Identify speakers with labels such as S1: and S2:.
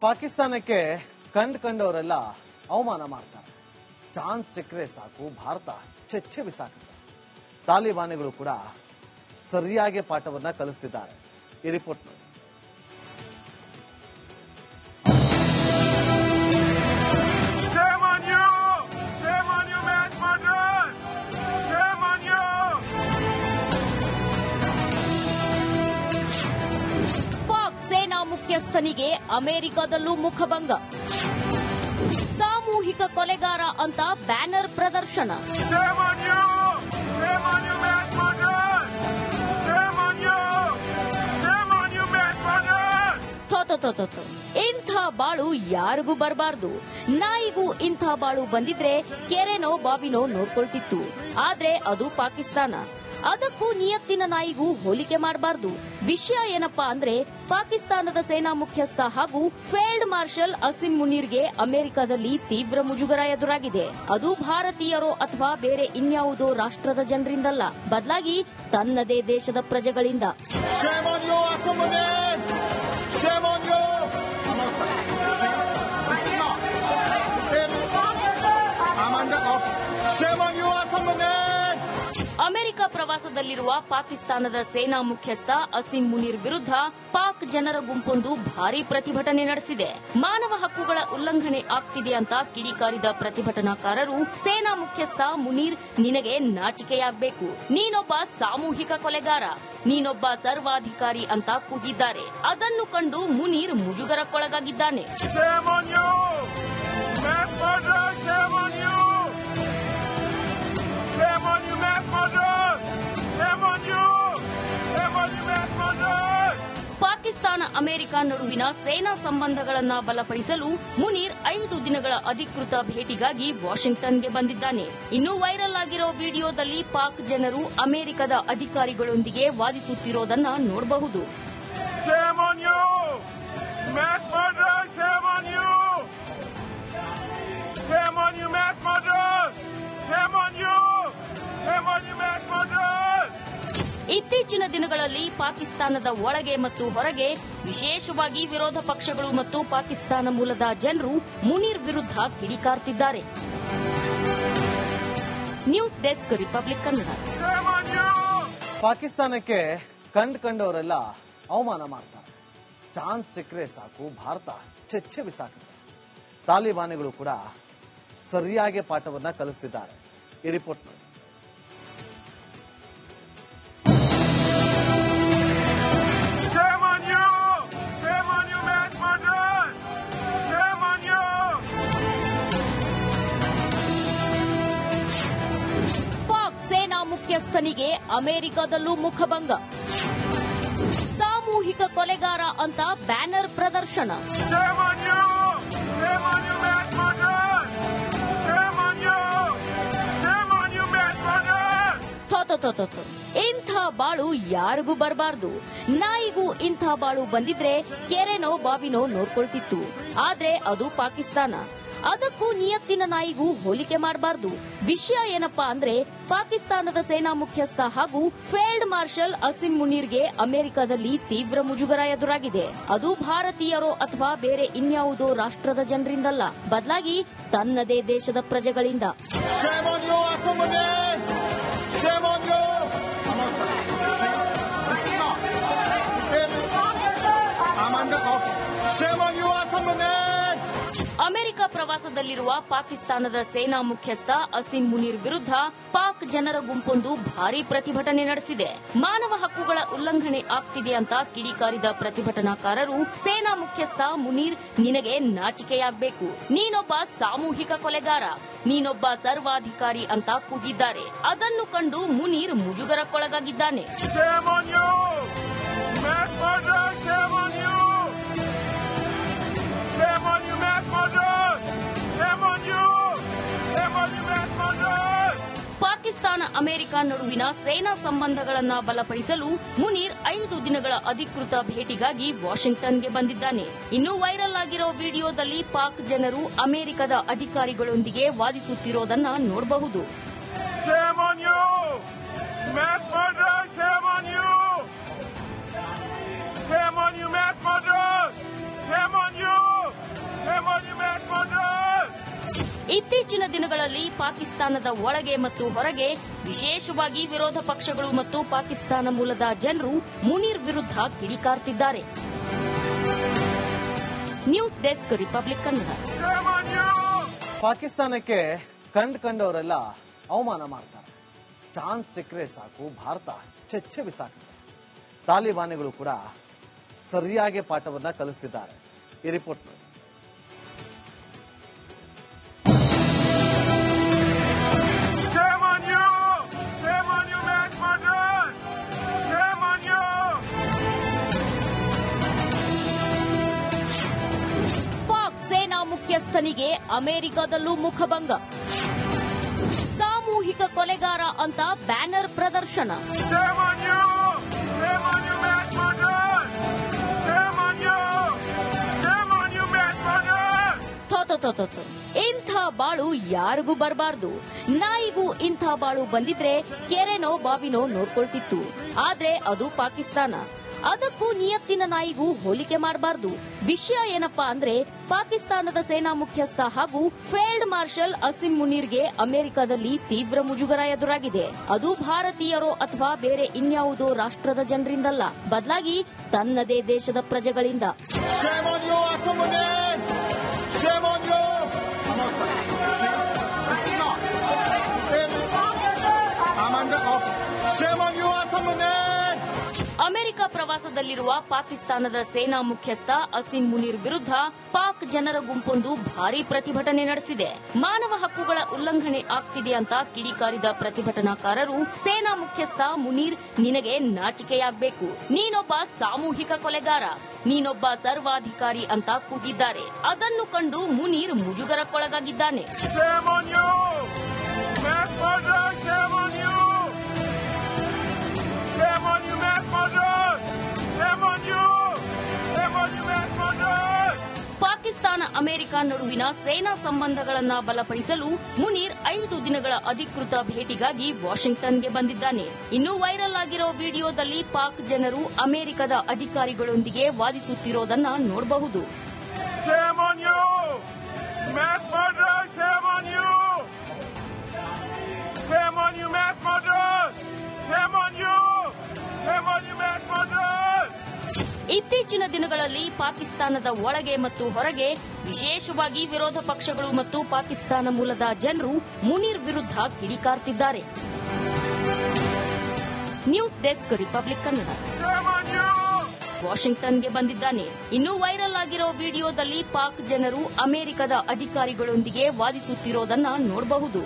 S1: ಪಾಕಿಸ್ತಾನಕ್ಕೆ ಕಂಡ್ ಕಂಡವರೆಲ್ಲ ಅವಮಾನ ಮಾಡ್ತಾರೆ. ಚಾನ್ಸ್ ಸಿಕ್ಕರೆ ಸಾಕು, ಭಾರತ ಚೆಚ್ಚೆ ಬಿಸಾಕುತ್ತೆ. ತಾಲಿಬಾನಿಗಳು ಕೂಡ ಸರಿಯಾಗಿ ಪಾಠವನ್ನ ಕಲಿಸ್ತಿದ್ದಾರೆ. ಈ ರಿಪೋರ್ಟ್ ನೋಡಿ.
S2: ಅಮೆರಿಕದಲ್ಲೂ ಮುಖಭಂಗ. ಸಾಮೂಹಿಕ ಕೊಲೆಗಾರ ಅಂತ ಬ್ಯಾನರ್ ಪ್ರದರ್ಶನ. ಇಂಥ ಬಾಳು ಯಾರಿಗೂ ಬರಬಾರ್ದು. ನಾಯಿಗೂ ಇಂಥ ಬಾಳು ಬಂದಿದ್ರೆ ಕೆರೆನೋ ಬಾವಿನೋ ನೋಡ್ಕೊಳ್ತಿತ್ತು. ಆದ್ರೆ ಅದು ಪಾಕಿಸ್ತಾನ. ಅದಕ್ಕೂ ನಿಯತ್ತಿನ ನಾಯಿಗೂ ಹೋಲಿಕೆ ಮಾಡಬಾರದು. ವಿಷಯ ಏನಪ್ಪಾ ಅಂದ್ರೆ ಪಾಕಿಸ್ತಾನದ ಸೇನಾ ಮುಖ್ಯಸ್ಥ ಹಾಗೂ ಫೀಲ್ಡ್ ಮಾರ್ಷಲ್ ಅಸಿನ್ ಮುನೀರ್ಗೆ ಅಮೆರಿಕದಲ್ಲಿ ತೀವ್ರ ಮುಜುಗರ ಎದುರಾಗಿದೆ. ಅದು ಭಾರತೀಯರೋ ಅಥವಾ ಬೇರೆ ಇನ್ಯಾವುದೋ ರಾಷ್ಟ್ರದ ಜನರಿಂದಲ್ಲ. ಬದಲಾಗಿ ತನ್ನದೇ ದೇಶದ ಪ್ರಜೆಗಳಿಂದ.
S3: Shame on you, Assamuddin!
S2: America ಪ್ರವಾಸದಲ್ಲಿರುವ ಪಾಕಿಸ್ತಾನದ ಸೇನಾ ಮುಖ್ಯಸ್ಥ ಅಸಿಂ ಮುನೀರ್ ವಿರುದ್ಧ ಪಾಕ್ ಜನರ ಗುಂಪೊಂದು ಭಾರೀ ಪ್ರತಿಭಟನೆ ನಡೆಸಿದೆ. ಮಾನವ ಹಕ್ಕುಗಳ ಉಲ್ಲಂಘನೆ ಆಗ್ತಿದೆ ಅಂತ ಕಿಡಿಕಾರಿದ ಪ್ರತಿಭಟನಾಕಾರರು ಸೇನಾ ಮುಖ್ಯಸ್ಥ ಮುನೀರ್ ನಿನಗೆ ನಾಚಿಕೆಯಾಗಬೇಕು. ನೀನೊಬ್ಬ ಸಾಮೂಹಿಕ ಕೊಲೆಗಾರ, ನೀನೊಬ್ಬ ಸರ್ವಾಧಿಕಾರಿ ಅಂತ ಕೂಗಿದ್ದಾರೆ. ಅದನ್ನು ಕಂಡು ಮುನೀರ್ ಮುಜುಗರಕ್ಕೊಳಗಾಗಿದ್ದಾನೆ. ನಡುವಿನ ಸೇನಾ ಸಂಬಂಧಗಳನ್ನು ಬಲಪಡಿಸಲು ಮುನೀರ್ ಐದು ದಿನಗಳ ಅಧಿಕೃತ ಭೇಟಿಗಾಗಿ ವಾಷಿಂಗ್ಟನ್ಗೆ ಬಂದಿದ್ದಾನೆ. ಇನ್ನು ವೈರಲ್ ಆಗಿರೋ ವಿಡಿಯೋದಲ್ಲಿ ಪಾಕ್ ಜನರು ಅಮೆರಿಕದ ಅಧಿಕಾರಿಗಳೊಂದಿಗೆ ವಾದಿಸುತ್ತಿರೋದನ್ನ ನೋಡಬಹುದು. ಇತ್ತೀಚಿನ ದಿನಗಳಲ್ಲಿ ಪಾಕಿಸ್ತಾನದ ಒಳಗೆ ಮತ್ತು ಹೊರಗೆ ವಿಶೇಷವಾಗಿ ವಿರೋಧ ಪಕ್ಷಗಳು ಮತ್ತು ಪಾಕಿಸ್ತಾನ ಮೂಲದ ಜನರು ಮುನೀರ್ ವಿರುದ್ಧ ಕಿಡಿಕಾರ್ತಿದ್ದಾರೆ. News desk Republic Kannada!
S1: ಪಾಕಿಸ್ತಾನಕ್ಕೆ ಕಂಡ್ ಕಂಡವರೆಲ್ಲ ಅವಮಾನ ಮಾಡ್ತಾರೆ. ಚಾನ್ಸ್ ಸಿಕ್ಕರೆ ಸಾಕು, ಭಾರತ ಚೆಚ್ಚೆ ಬಿಸಾಕುತ್ತೆ. ತಾಲಿಬಾನಿಗಳು ಕೂಡ ಸರಿಯಾಗಿ ಪಾಠವನ್ನ ಕಲಿಸ್ತಿದ್ದಾರೆ. ಈ ರಿಪೋರ್ಟ್
S2: ಮುಖ್ಯಸ್ಥನಿಗೆ ಅಮೆರಿಕದಲ್ಲೂ ಮುಖಭಂಗ. ಸಾಮೂಹಿಕ ಕೊಲೆಗಾರ ಅಂತ ಬ್ಯಾನರ್ ಪ್ರದರ್ಶನ. ಇಂಥ ಬಾಳು ಯಾರಿಗೂ ಬರಬಾರ್ದು. ನಾಯಿಗೂ ಇಂಥ ಬಾಳು ಬಂದಿದ್ರೆ ಕೆರೆನೋ ಬಾವಿನೋ ನೋಡ್ಕೊಳ್ತಿತ್ತು. ಆದ್ರೆ ಅದು ಪಾಕಿಸ್ತಾನ. ಅದಕ್ಕೂ ನಿಯತ್ತಿನ ನಾಯಿಗೂ ಹೋಲಿಕೆ ಮಾಡಬಾರದು. ವಿಷಯ ಏನಪ್ಪಾ ಅಂದ್ರೆ ಪಾಕಿಸ್ತಾನದ ಸೇನಾ ಮುಖ್ಯಸ್ಥ ಹಾಗೂ ಫೀಲ್ಡ್ ಮಾರ್ಷಲ್ ಅಸಿಂ ಮುನೀರ್ಗೆ ಅಮೆರಿಕದಲ್ಲಿ ತೀವ್ರ ಮುಜುಗರ ಎದುರಾಗಿದೆ. ಅದು ಭಾರತೀಯರೋ ಅಥವಾ ಬೇರೆ ಇನ್ಯಾವುದೋ ರಾಷ್ಟ್ರದ ಜನರಿಂದಲ್ಲ. ಬದಲಾಗಿ ತನ್ನದೇ ದೇಶದ ಪ್ರಜೆಗಳಿಂದ.
S3: Shame on you!
S2: ಅಮೆರಿಕ ಪ್ರವಾಸದಲ್ಲಿರುವ ಪಾಕಿಸ್ತಾನದ ಸೇನಾ ಮುಖ್ಯಸ್ಥ ಅಸಿಂ ಮುನೀರ್ ವಿರುದ್ಧ ಪಾಕ್ ಜನರ ಗುಂಪೊಂದು ಭಾರೀ ಪ್ರತಿಭಟನೆ ನಡೆಸಿದೆ. ಮಾನವ ಹಕ್ಕುಗಳ ಉಲ್ಲಂಘನೆ ಆಗ್ತಿದೆ ಅಂತ ಕಿಡಿಕಾರಿದ ಪ್ರತಿಭಟನಾಕಾರರು ಸೇನಾ ಮುಖ್ಯಸ್ಥ ಮುನೀರ್ ನಿನಗೆ ನಾಚಿಕೆಯಾಗಬೇಕು. ನೀನೊಬ್ಬ ಸಾಮೂಹಿಕ ಕೊಲೆಗಾರ, ನೀನೊಬ್ಬ ಸರ್ವಾಧಿಕಾರಿ ಅಂತ ಕೂಗಿದ್ದಾರೆ. ಅದನ್ನು ಕಂಡು ಮುನೀರ್ ಮುಜುಗರಕ್ಕೊಳಗಾಗಿದ್ದಾನೆ. ಅಮೆರಿಕ ನಡುವಿನ ಸೇನಾ ಸಂಬಂಧಗಳನ್ನು ಬಲಪಡಿಸಲು ಮುನೀರ್ ಐದು ದಿನಗಳ ಅಧಿಕೃತ ಭೇಟಿಗಾಗಿ ವಾಷಿಂಗ್ಟನ್ಗೆ ಬಂದಿದ್ದಾನೆ. ಇನ್ನು ವೈರಲ್ ಆಗಿರೋ ವಿಡಿಯೋದಲ್ಲಿ ಪಾಕ್ ಜನರು ಅಮೆರಿಕದ ಅಧಿಕಾರಿಗಳೊಂದಿಗೆ ವಾದಿಸುತ್ತಿರೋದನ್ನ ನೋಡಬಹುದು! ಇತ್ತೀಚಿನ ದಿನಗಳಲ್ಲಿ ಪಾಕಿಸ್ತಾನದ ಒಳಗೆ ಮತ್ತು ಹೊರಗೆ ವಿಶೇಷವಾಗಿ ವಿರೋಧ ಪಕ್ಷಗಳು ಮತ್ತು ಪಾಕಿಸ್ತಾನ ಮೂಲದ ಜನರು ಮುನೀರ್ ವಿರುದ್ಧ ಕಿಡಿಕಾರ್ತಿದ್ದಾರೆ. News desk Republic Kannada!
S1: ಪಾಕಿಸ್ತಾನಕ್ಕೆ ಕಂಡ್ ಕಂಡವರೆಲ್ಲ ಅವಮಾನ ಮಾಡ್ತಾರೆ. ಚಾನ್ಸ್ ಸಿಕ್ಕರೆ ಸಾಕು, ಭಾರತ ಚೆಚ್ಚೆ ಬಿಸಾಕಿದೆ ತಾಲಿಬಾನಿಗಳು ಕೂಡ ಸರಿಯಾಗಿ ಪಾಠವನ್ನ ಕಲಿಸ್ತಿದ್ದಾರೆ. ಈ ರಿಪೋರ್ಟ್
S2: ಮುಖ್ಯಸ್ಥನಿಗೆ ಅಮೆರಿಕದಲ್ಲೂ ಮುಖಭಂಗ. ಸಾಮೂಹಿಕ ಕೊಲೆಗಾರ ಅಂತ ಬ್ಯಾನರ್ ಪ್ರದರ್ಶನ. ಇಂಥ ಬಾಳು ಯಾರಿಗೂ ಬರಬಾರ್ದು. ನಾಯಿಗೂ ಇಂಥ ಬಾಳು ಬಂದಿದ್ರೆ ಕೆರೆನೋ, ಬಾವಿನೋ ನೋಡ್ಕೊಳ್ತಿತ್ತು. ಆದ್ರೆ ಅದು ಪಾಕಿಸ್ತಾನ. ಅದಕ್ಕೂ ನಿಯತ್ತಿನ ನಾಯಿಗೂ ಹೋಲಿಕೆ ಮಾಡಬಾರದು. ವಿಷಯ ಏನಪ್ಪಾ ಅಂದ್ರೆ ಪಾಕಿಸ್ತಾನದ ಸೇನಾ ಮುಖ್ಯಸ್ಥ ಹಾಗೂ ಫೀಲ್ಡ್ ಮಾರ್ಷಲ್ ಅಸಿಂ ಮುನೀರ್ಗೆ ಅಮೆರಿಕದಲ್ಲಿ ತೀವ್ರ ಮುಜುಗರ ಎದುರಾಗಿದೆ. ಅದು ಭಾರತೀಯರೋ ಅಥವಾ ಬೇರೆ ಇನ್ಯಾವುದೋ ರಾಷ್ಟ್ರದ ಜನರಿಂದಲ್ಲ. ಬದಲಾಗಿ ತನ್ನದೇ ದೇಶದ ಪ್ರಜೆಗಳಿಂದ.
S3: Shame on you, Asamuddin!
S2: America ಪ್ರವಾಸದಲ್ಲಿರುವ ಪಾಕಿಸ್ತಾನದ ಸೇನಾ ಮುಖ್ಯಸ್ಥ ಅಸಿಂ ಮುನೀರ್ ವಿರುದ್ಧ ಪಾಕ್ ಜನರ ಗುಂಪೊಂದು ಭಾರೀ ಪ್ರತಿಭಟನೆ ನಡೆಸಿದೆ. ಮಾನವ ಹಕ್ಕುಗಳ ಉಲ್ಲಂಘನೆ ಆಗ್ತಿದೆ ಅಂತ ಕಿಡಿಕಾರಿದ ಪ್ರತಿಭಟನಾಕಾರರು ಸೇನಾ ಮುಖ್ಯಸ್ಥ ಮುನೀರ್ ನಿನಗೆ ನಾಚಿಕೆಯಾಗಬೇಕು. ನೀನೊಬ್ಬ ಸಾಮೂಹಿಕ ಕೊಲೆಗಾರ, ನೀನೊಬ್ಬ ಸರ್ವಾಧಿಕಾರಿ ಅಂತ ಕೂಗಿದ್ದಾರೆ. ಅದನ್ನು ಕಂಡು ಮುನೀರ್ ಮುಜುಗರಕ್ಕೊಳಗಾಗಿದ್ದಾನೆ. ಅಮೆರಿಕ ನಡುವಿನ ಸೇನಾ ಸಂಬಂಧಗಳನ್ನು ಬಲಪಡಿಸಲು ಮುನೀರ್ ಐದು ದಿನಗಳ ಅಧಿಕೃತ ಭೇಟಿಗಾಗಿ ವಾಷಿಂಗ್ಟನ್ಗೆ ಬಂದಿದ್ದಾನೆ. ಇನ್ನು ವೈರಲ್ ಆಗಿರೋ ವಿಡಿಯೋದಲ್ಲಿ ಪಾಕ್ ಜನರು ಅಮೆರಿಕದ ಅಧಿಕಾರಿಗಳೊಂದಿಗೆ ವಾದಿಸುತ್ತಿರೋದನ್ನ ನೋಡಬಹುದು. ಇತ್ತೀಚಿನ ದಿನಗಳಲ್ಲಿ ಪಾಕಿಸ್ತಾನದ ಒಳಗೆ ಮತ್ತು ಹೊರಗೆ ವಿಶೇಷವಾಗಿ ವಿರೋಧ ಪಕ್ಷಗಳು ಮತ್ತು ಪಾಕಿಸ್ತಾನ ಮೂಲದ ಜನರು ಮುನೀರ್ ವಿರುದ್ಧ ಕಿಡಿಕಾರ್ತಿದ್ದಾರೆ. News desk Republic Kannada! ವಾಷಿಂಗ್ಟನ್ಗೆ ಬಂದಿದ್ದಾನೆ. ಇನ್ನು ವೈರಲ್ ಆಗಿರೋ ವಿಡಿಯೋದಲ್ಲಿ ಪಾಕ್ ಜನರು ಅಮೆರಿಕದ ಅಧಿಕಾರಿಗಳೊಂದಿಗೆ ವಾದಿಸುತ್ತಿರೋದನ್ನ ನೋಡಬಹುದು.